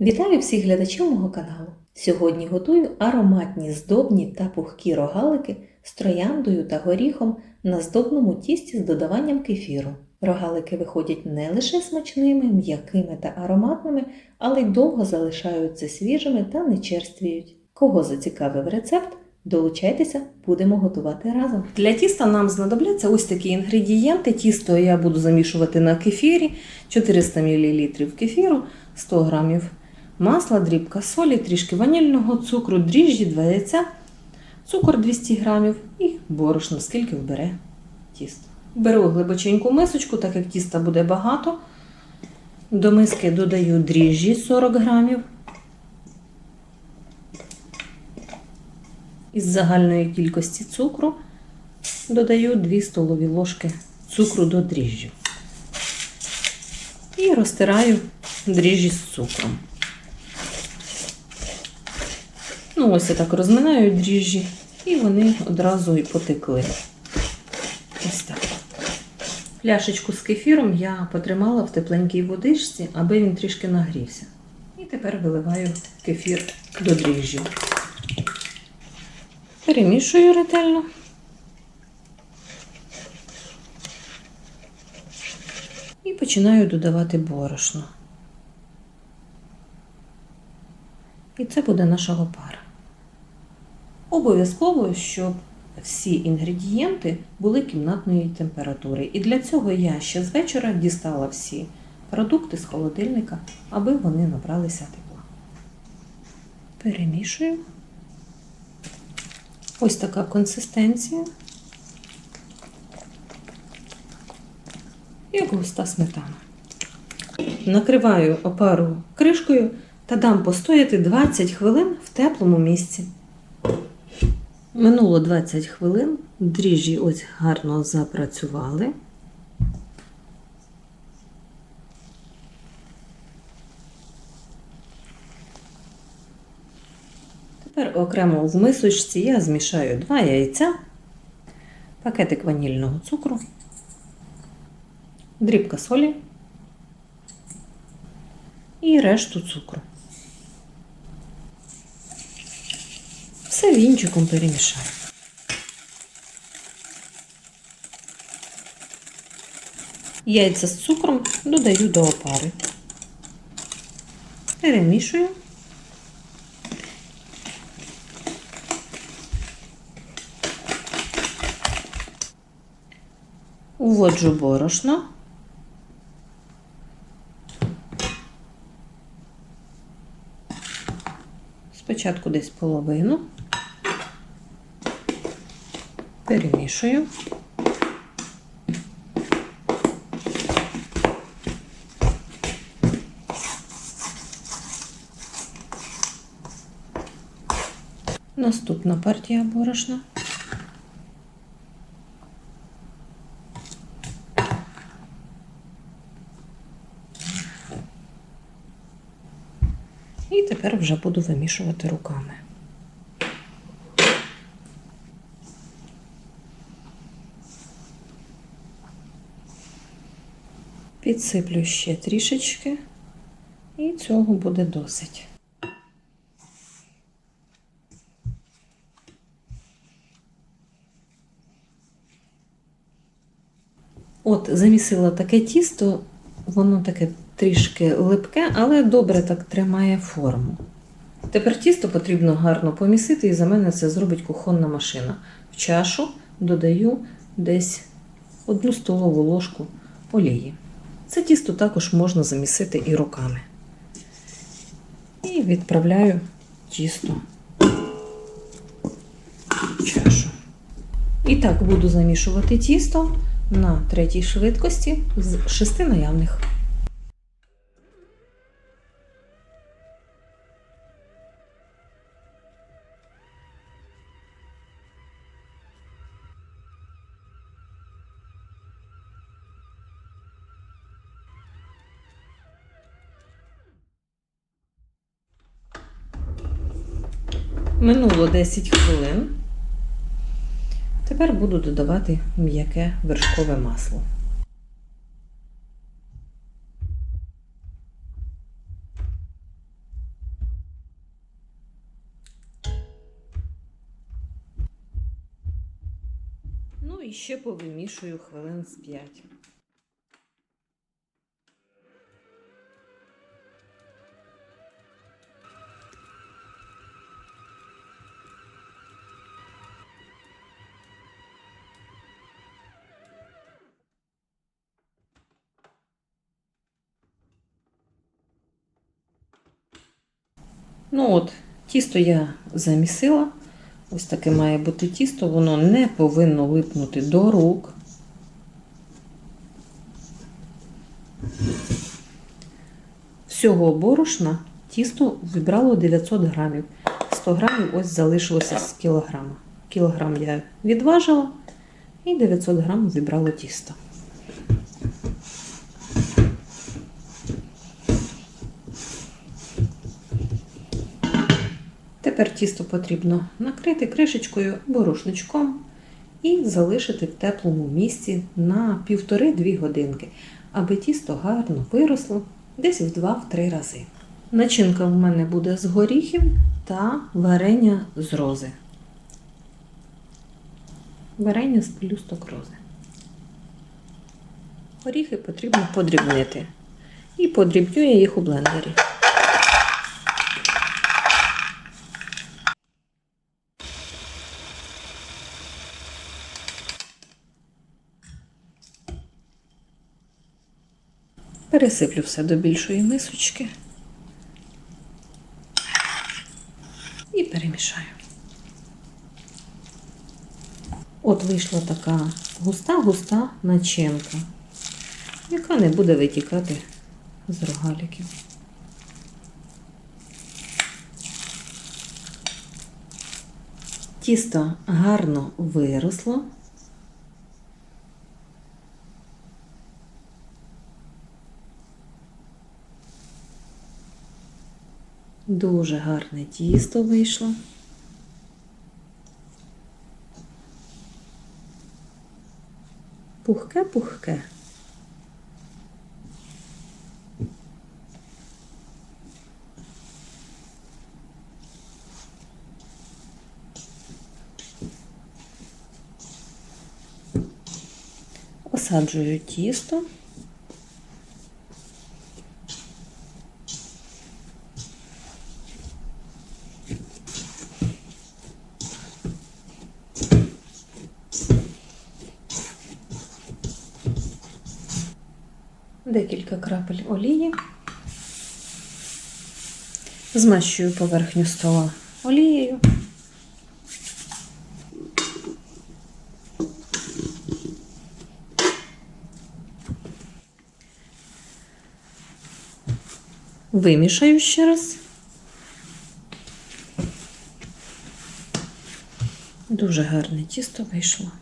Вітаю всіх глядачів мого каналу. Сьогодні готую ароматні здобні та пухкі рогалики з трояндою та горіхом на здобному тісті з додаванням кефіру. Рогалики виходять не лише смачними, м'якими та ароматними, але й довго залишаються свіжими та не черствіють. Кого зацікавив рецепт, долучайтеся, будемо готувати разом. Для тіста нам знадобляться ось такі інгредієнти. Тісто я буду замішувати на кефірі, 400 мл кефіру, 100 г масла, дрібка солі, трішки ванільного цукру, дріжджі, 2 яйця, цукор 200 г і борошно, скільки вбере тісто. Беру глибоченьку мисочку, так як тіста буде багато. До миски додаю дріжджі 40 грамів. Із загальної кількості цукру додаю 2 столові ложки цукру до дріжджів. І розтираю дріжджі з цукром. Ну, ось я так розминаю дріжджі, і вони одразу і потекли. Ось так. Пляшечку з кефіром я потримала в тепленькій водичці, аби він трішки нагрівся. І тепер виливаю кефір до дріжджів. Перемішую ретельно. І починаю додавати борошно. І це буде наша опара. Обов'язково, щоб всі інгредієнти були кімнатної температури. І для цього я ще з вечора дістала всі продукти з холодильника, аби вони набралися тепла. Перемішую. Ось така консистенція. Як густа сметана. Накриваю опару кришкою та дам постояти 20 хвилин в теплому місці. Минуло 20 хвилин, дріжджі ось гарно запрацювали. Тепер окремо в мисочці я змішаю 2 яйця, пакетик ванільного цукру, дрібка солі і решту цукру. Все вінчиком перемішаю. Яйця з цукром додаю до опари. Перемішую. Уводжу борошно. Спочатку десь половину. Перемішую. Наступна партія борошна. І тепер вже буду вимішувати руками. Підсиплю ще трішечки, і цього буде досить. От, замісила таке тісто, воно таке трішки липке, але добре так тримає форму. Тепер тісто потрібно гарно помісити, і за мене це зробить кухонна машина. В чашу додаю десь одну столову ложку олії. Це тісто також можна замісити і руками. І відправляю тісто чашу. І так буду замішувати тісто на третій швидкості з шести наявних. Минуло 10 хвилин. Тепер буду додавати м'яке вершкове масло. Ну і ще повимішую хвилин з 5. Ну от, тісто я замісила. Ось таке має бути тісто, воно не повинно липнути до рук. Всього борошна тісто зібрало 900 грамів. 100 грамів ось залишилося з кілограма. Кілограм я відважила і 900 грамів зібрало тісто. Тепер тісто потрібно накрити кришечкою або рушничком і залишити в теплому місці на 1,5-2 годинки, аби тісто гарно виросло десь в 2-3 рази. Начинка в мене буде з горіхів та варення з рози. Варення з пелюсток рози. Горіхи потрібно подрібнити. І подрібню я їх у блендері. Пересиплю все до більшої мисочки і перемішаю. От вийшла така густа-густа начинка, яка не буде витікати з рогаліків. Тісто гарно виросло. Дуже гарне тісто вийшло. Пухке-пухке. Осаджую тісто. Декілька крапель олії. Змащую поверхню стола олією. Вимішаю ще раз. Дуже гарне тісто вийшло.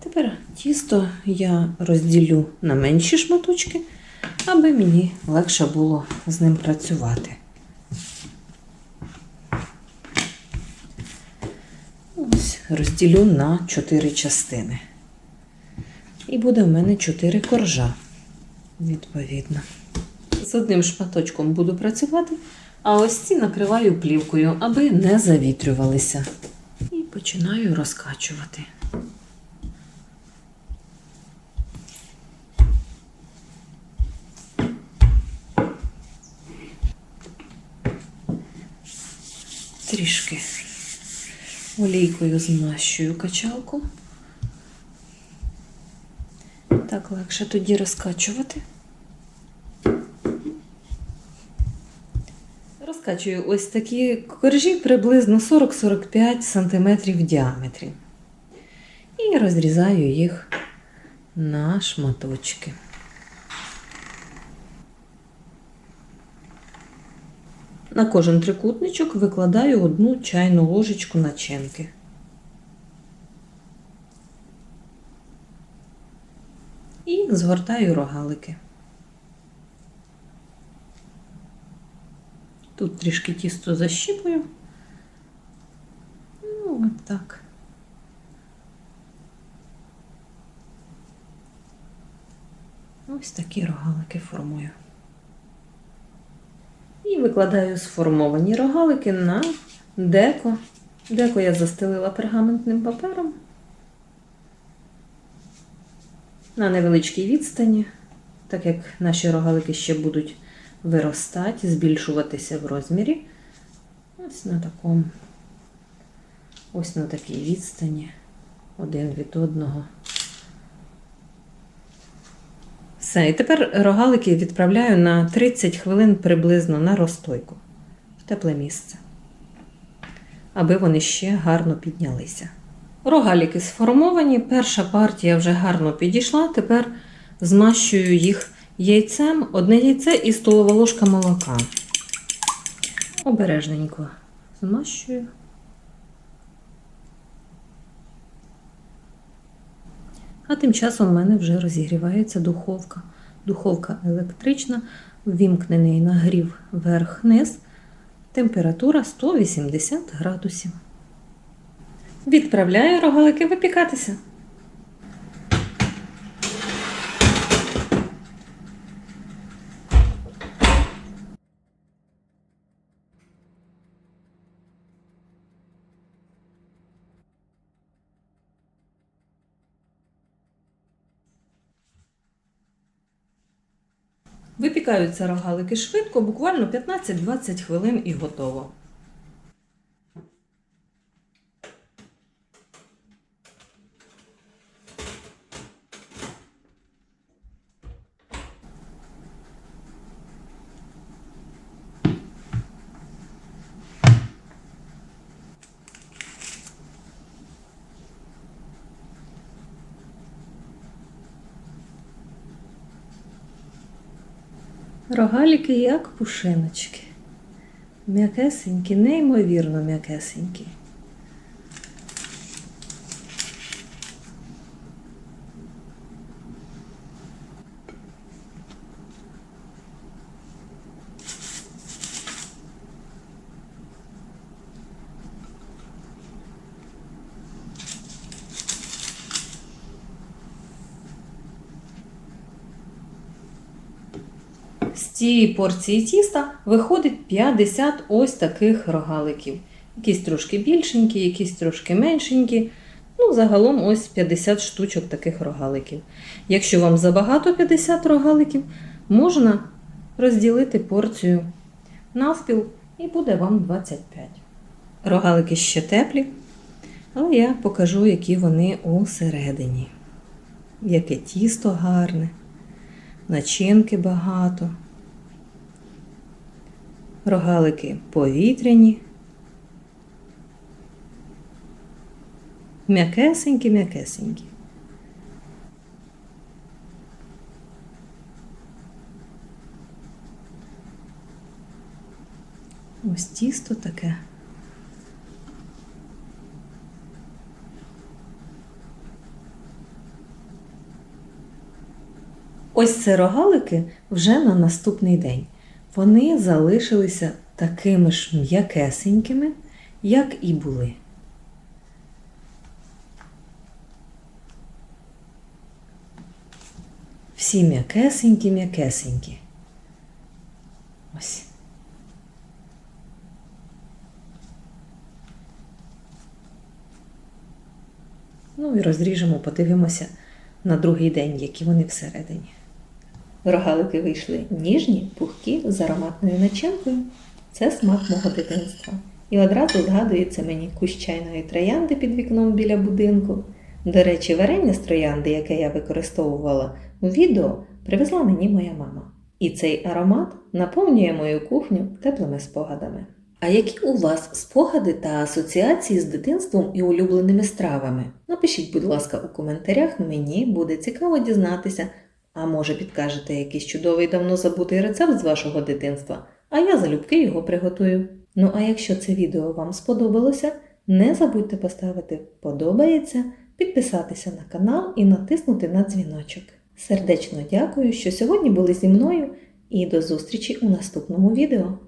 Тепер тісто я розділю на менші шматочки, аби мені легше було з ним працювати. Ось розділю на 4 частини. І буде в мене 4 коржа, відповідно. З одним шматочком буду працювати, а ось ці накриваю плівкою, аби не завітрювалися. І починаю розкачувати. Трішки олійкою змащую качалку. Так легше тоді розкачувати. Розкачую ось такі коржі приблизно 40-45 см в діаметрі. І розрізаю їх на шматочки. На кожен трикутничок викладаю одну чайну ложечку начинки. І згортаю рогалики. Тут трішки тісто защіпую. Ну, от так. Ось такі рогалики формую. І викладаю сформовані рогалики на деко. Деко я застелила пергаментним папером на невеличкій відстані, так як наші рогалики ще будуть виростати, збільшуватися в розмірі. Ось на такому, ось на такій відстані, один від одного. Все, і тепер рогалики відправляю на 30 хвилин приблизно на розстойку в тепле місце, аби вони ще гарно піднялися. Рогалики сформовані, перша партія вже гарно підійшла. Тепер змащую їх яйцем, одне яйце і столова ложка молока. Обережненько змащую. А тим часом в мене вже розігрівається духовка. Духовка електрична, ввімкнений нагрів верх-низ, температура 180 градусів. Відправляю рогалики випікатися. Випікаються рогалики швидко, буквально 15-20 хвилин і готово. Рогаліки як пушиночки. М'якесенькі, неймовірно м'якесенькі. З цієї порції тіста виходить 50 ось таких рогаликів. Якісь трошки більшенькі, якісь трошки меншенькі. Ну, загалом ось 50 штучок таких рогаликів. Якщо вам забагато 50 рогаликів, можна розділити порцію навпіл і буде вам 25. Рогалики ще теплі, але я покажу, які вони усередині. Яке тісто гарне, начинки багато. Рогалики повітряні. М'якесенькі, м'якесенькі. Ось тісто таке. Ось це рогалики вже на наступний день. Вони залишилися такими ж м'якесенькими, як і були. Всі м'якесенькі, м'якесенькі. Ось. Ну і розріжемо, подивимося на другий день, які вони всередині. Рогалики вийшли ніжні, пухкі, з ароматною начинкою. Це смак мого дитинства. І одразу згадується мені кущ чайної троянди під вікном біля будинку. До речі, варення з троянди, яке я використовувала у відео, привезла мені моя мама. І цей аромат наповнює мою кухню теплими спогадами. А які у вас спогади та асоціації з дитинством і улюбленими стравами? Напишіть, будь ласка, у коментарях, мені буде цікаво дізнатися. А може підкажете якийсь чудовий давно забутий рецепт з вашого дитинства, а я залюбки його приготую. Ну а якщо це відео вам сподобалося, не забудьте поставити подобається, підписатися на канал і натиснути на дзвіночок. Сердечно дякую, що сьогодні були зі мною і до зустрічі у наступному відео.